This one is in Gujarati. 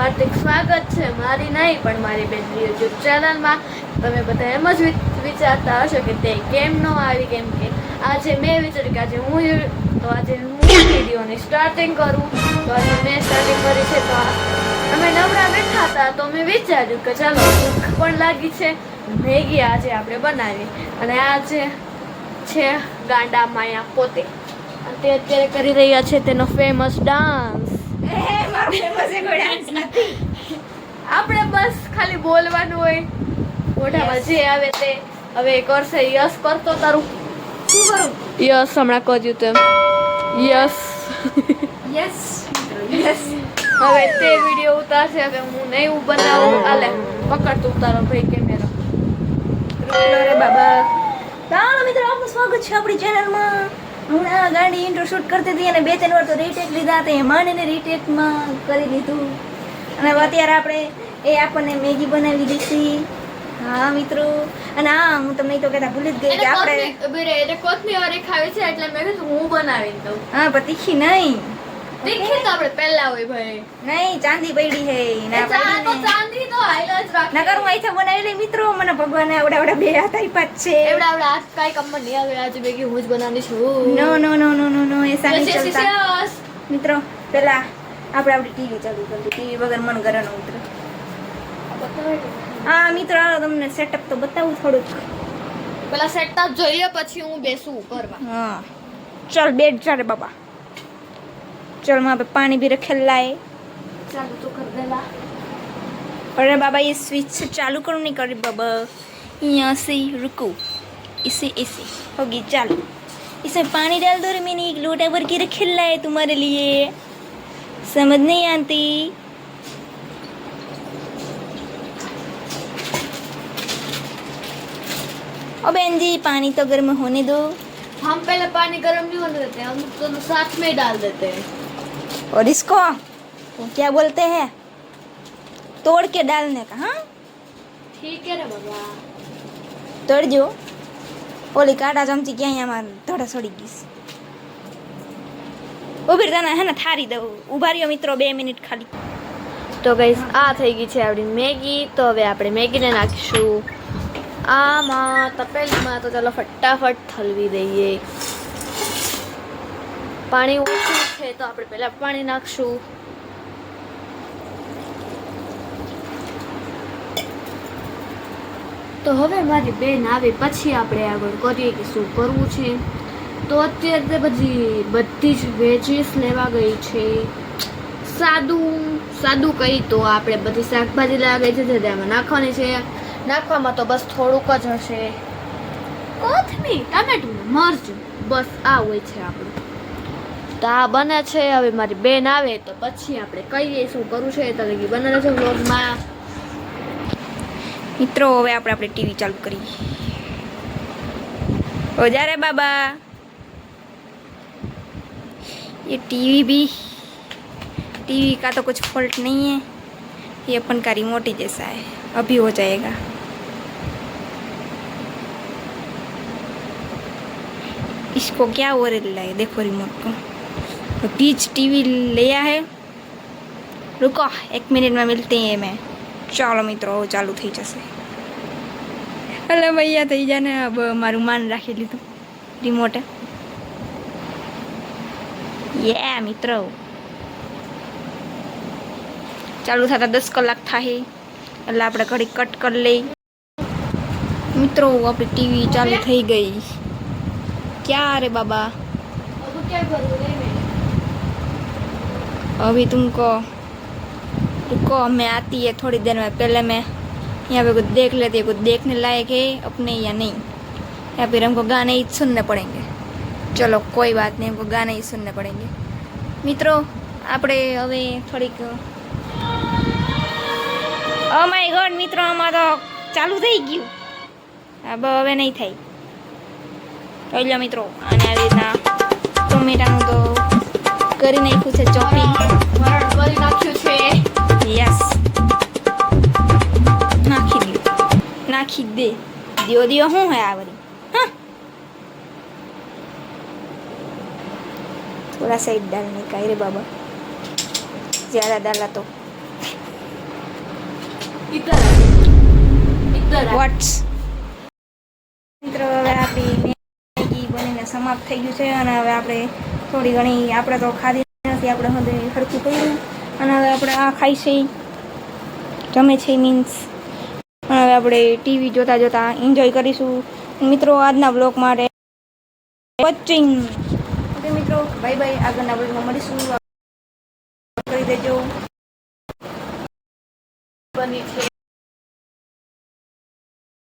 સ્વાગત છે. મારી નહીં, પણ મારી બેન યુટ્યુબ ચેનલમાં તમે બધા એમ જ વિચારતા હશો કે તે કેમ ન આવી, કેમ કે આજે મેં વિચાર્યું કે આજે હું તો આજે હું વિડીયોની સ્ટાર્ટિંગ કરું. તો આજે મેં સ્ટાર્ટિંગ કરી છે. તો અમે નવરા બેઠા હતા, તો મેં વિચાર્યું કે ચાલો, ભૂખ પણ લાગી છે. મેગી આજે આપણે બનાવી. અને આજે છે ગાંડા માયા પોતે. તે અત્યારે કરી રહ્યા છે તેનો ફેમસ ડાન્સ આપણે બસ ખાલી બોલવાનું હોય. મોઢામાં જે આવે તે. હવે કરશે યસ કરતો તારું. શું કરું? યસ હમણાં કર્યું તેમ. યસ યસ યસ હવે તે વીડિયો ઉતારશે. હવે હું નહીં હું બનાવું. આલે પકડ તું તારો ભાઈ કેમેરા રે બાબા. ચાલો મિત્રો આપનું સ્વાગત છે આપણી ચેનલમાં હમણાં ગાડી ઇન્ટ્રો શૂટ કરતી હતી અને બે ત્રણ વાર તો રીટેક લીધા તે માંડીને રીટેકમાં કરી દીધું. અને અત્યારે આપણે એ આપણને મેગી બનાવી દીધી. હા મિત્રો. અને હા હું તમને તો કહેતા ભૂલી જ ગઈ કે આપણે એને કોથમી વારે ખાવી છે એટલે મેં કીધું હું બનાવી દઉં. હા પણ તીખી નહીં. તીખી તો આપણે પહેલા હોય ભાઈ. નહીં ચાંદી પડી હે ના નકર હું અહીંથી બનાવી મિત્રો મને ભગવાન એવડા એવડા બે હાથ આપ્યા છે. એવડા એવડા હાથ કાઈ કામમાં નહીં આવે આજે બેગી હું જ બનાવી છું. નો નો નો નો નો નો એસા ચલતા. મિત્રો પેલા આપણે આપણી ટીવી ચાલુ કરી ટીવી વગર મન ઘરે ન ઉતરે. હા મિત્રો તમને સેટઅપ તો બતાવું થોડુંક. પેલા સેટઅપ જોઈ લે પછી હું બેસું ઉપરમાં હા. ચલ બેઠ જા રે બાબા. ચલમાં પાણી બી રખેલ લાય. ચાલુ તો કર દેલા अरे बाबा ये स्विच से चालू करो नहीं करे बाबा। यहाँ से रुको। इसे ऐसे होगी चालू। इसमें पानी डाल दो रे मैंने एक लोटा भर के रखे लाए तुम्हारे लिए। समझ नहीं आती? ओ बहन जी पानी तो गर्म होने दो। हम पहले पानी गर्म नहीं होने देते हम दोनों साथ में डाल देते हैं। और इसको क्या बोलते हैं? तोड़ के डालने का हाँ ठीक है रे बाबा તળજો ઓલી કાંટા ચમચી ક્યાં અહીંયા ધડા સડી ગઈશ ઉભી તને હે ને થારી દઉં ઉભા રહ્યો મિત્રો બે મિનિટ ખાલી તો ગઈસ આ થઈ ગઈ છે આપણી મેગી તો હવે આપણે મેગીને નાખીશું આમાં તપેલીમાં તો ચાલો ફટાફટ થલવી દઈએ પાણી ઓછું છે તો આપણે પહેલાં પાણી નાખશું તો હવે મારી બેન આવે પછી આપણે આગળ કરીએ કે શું કરવું છે. તો અત્યારે પછી બધી જ વેજીસ લેવા ગઈ છે. સાદું સાદું કહી તો આપણે બધી શાકભાજી લેવા ગઈ છે તેમાં નાખવાની છે. નાખવામાં તો બસ થોડુંક જ હશે. કોથમીર, ટામેટું, મરચું, બસ આ હોય છે આપણું. તો આ બને છે. હવે મારી બેન આવે તો પછી આપણે કહીએ શું કરવું છે. તો લગી બને છે વ્લોગમાં મિત્રો હવે આપણે આપણે ટીવી ચાલુ કરી हो जा रहे बाबा ये टीवी भी टीवी का तो कुछ फॉल्ट नहीं है ये अपन का रिमोट ही जैसा है अभी हो जाएगा इसको क्या हो रहा है देखो रिमोट को तो बीच टीवी लिया है रुको एक मिनट में मिलते हैं मैं ચાલો મિત્રો ચાલુ થઈ જશે. એટલે ભૈયા થઈ જાય ને મારું માન રાખી લીધું રિમોટે યે મિત્રો. ચાલુ થતા દસ કલાક થાય એટલે આપણે ઘડી કટ કરી લઈ. મિત્રો આપણી ટીવી ચાલુ થઈ ગઈ. ક્યારે બાબા? હવે અભી કહો. रुको मैं आती है थोड़ी देर में पहले मैं यहाँ पे कुछ देख लेती है कुछ देखने लायक है अपने या नहीं या फिर हमको गाने ही सुनने पड़ेंगे चलो कोई बात नहीं हमको गाने ही सुनने पड़ेंगे મિત્રો આપણે હવે થોડીક ઓ માય ગોડ મિત્રો આમાં તો ચાલુ થઈ ગયું હા બ હવે નહીં થાય જોઈ લો મિત્રો અને આવી રીતના ટોમેટાનું તો કરી નાખ્યું છે ચોપિંગ મરણ કરી નાખ્યું છે યસ નાખી દો નાખી દે દિયો દિયો શું હે આ વળી થોડા સાઈડ દાલ નીકાય રે બાબા. જ્યારા દાલ હતો સમાપ્ત થઈ ગયું છે અને હવે આપણે થોડી ઘણી આપણે તો ખાધી નથી આપણે હૃદય ખડકું કર્યું. અને હવે આપણે આ ખાઈ છે. જમે છે મીન્સ અને હવે આપણે ટીવી જોતા જોતા એન્જોય કરીશું. મિત્રો, આજના બ્લોગ માટે વોચિંગ મિત્રો બાય બાય આગળના બ્લોગમાં મળીશું. કરી દેજો. બની છે.